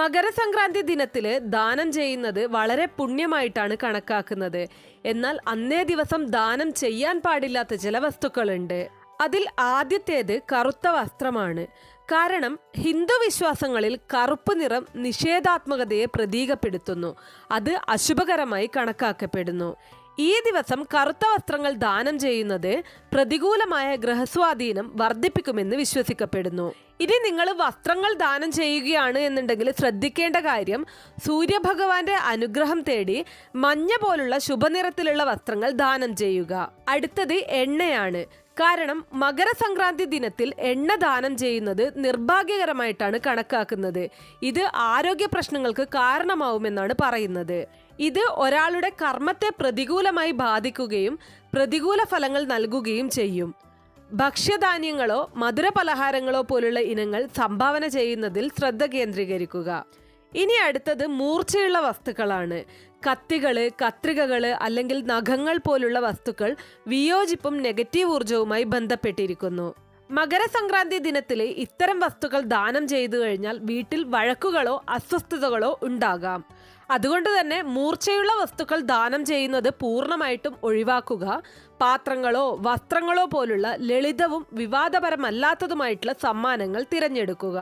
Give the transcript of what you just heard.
മകരസംക്രാന്തി ദിനത്തിൽ ദാനം ചെയ്യുന്നത് വളരെ പുണ്യമായിട്ടാണ് കണക്കാക്കുന്നത്. എന്നാൽ അന്നേ ദിവസം ദാനം ചെയ്യാൻ പാടില്ലാത്ത ചില വസ്തുക്കളുണ്ട്. അതിൽ ആദ്യത്തേത് കറുത്ത വസ്ത്രമാണ്. കാരണം ഹിന്ദു വിശ്വാസങ്ങളിൽ കറുപ്പ് നിറം നിഷേധാത്മകതയെ പ്രതീകപ്പെടുത്തുന്നു. അത് അശുഭകരമായി കണക്കാക്കപ്പെടുന്നു. ഈ ദിവസം കറുത്ത വസ്ത്രങ്ങൾ ദാനം ചെയ്യുന്നത് പ്രതികൂലമായ ഗ്രഹസ്വാധീനം വർദ്ധിപ്പിക്കുമെന്ന് വിശ്വസിക്കപ്പെടുന്നു. ഇനി നിങ്ങൾ വസ്ത്രങ്ങൾ ദാനം ചെയ്യുകയാണ് എന്നുണ്ടെങ്കിൽ ശ്രദ്ധിക്കേണ്ട കാര്യം സൂര്യഭഗവാന്റെ അനുഗ്രഹം തേടി മഞ്ഞ പോലുള്ള ശുഭനിറത്തിലുള്ള വസ്ത്രങ്ങൾ ദാനം ചെയ്യുക. അടുത്തത് എണ്ണയാണ്. കാരണം മകരസംക്രാന്തി ദിനത്തിൽ എണ്ണ ദാനം ചെയ്യുന്നത് നിർഭാഗ്യകരമായിട്ടാണ് കണക്കാക്കുന്നത്. ഇത് ആരോഗ്യ പ്രശ്നങ്ങൾക്ക് കാരണമാവുമെന്നാണ് പറയുന്നത്. ഇത് ഒരാളുടെ കർമ്മത്തെ പ്രതികൂലമായി ബാധിക്കുകയും പ്രതികൂല ഫലങ്ങൾ നൽകുകയും ചെയ്യും. ഭക്ഷ്യധാന്യങ്ങളോ മധുര പലഹാരങ്ങളോ പോലുള്ള ഇനങ്ങൾ സംഭാവന ചെയ്യുന്നതിൽ ശ്രദ്ധ കേന്ദ്രീകരിക്കുക. ഇനി അടുത്തത് മൂർച്ചയുള്ള വസ്തുക്കളാണ്. കത്തികൾ കത്രികകൾ അല്ലെങ്കിൽ നഖങ്ങൾ പോലുള്ള വസ്തുക്കൾ വിയോജിപ്പും നെഗറ്റീവ് ഊർജവുമായി ബന്ധപ്പെട്ടിരിക്കുന്നു. മകരസംക്രാന്തി ദിനത്തിൽ ഇത്തരം വസ്തുക്കൾ ദാനം ചെയ്തു കഴിഞ്ഞാൽ വീട്ടിൽ വഴക്കുകളോ അസ്വസ്ഥതകളോ ഉണ്ടാകാം. അതുകൊണ്ട് തന്നെ മൂർച്ചയുള്ള വസ്തുക്കൾ ദാനം ചെയ്യുന്നത് പൂർണമായിട്ടും ഒഴിവാക്കുക പാത്രങ്ങളോ വസ്ത്രങ്ങളോ പോലുള്ള ലളിതവും വിവാദപരമല്ലാത്തതുമായിട്ടുള്ള സമ്മാനങ്ങൾ തിരഞ്ഞെടുക്കുക.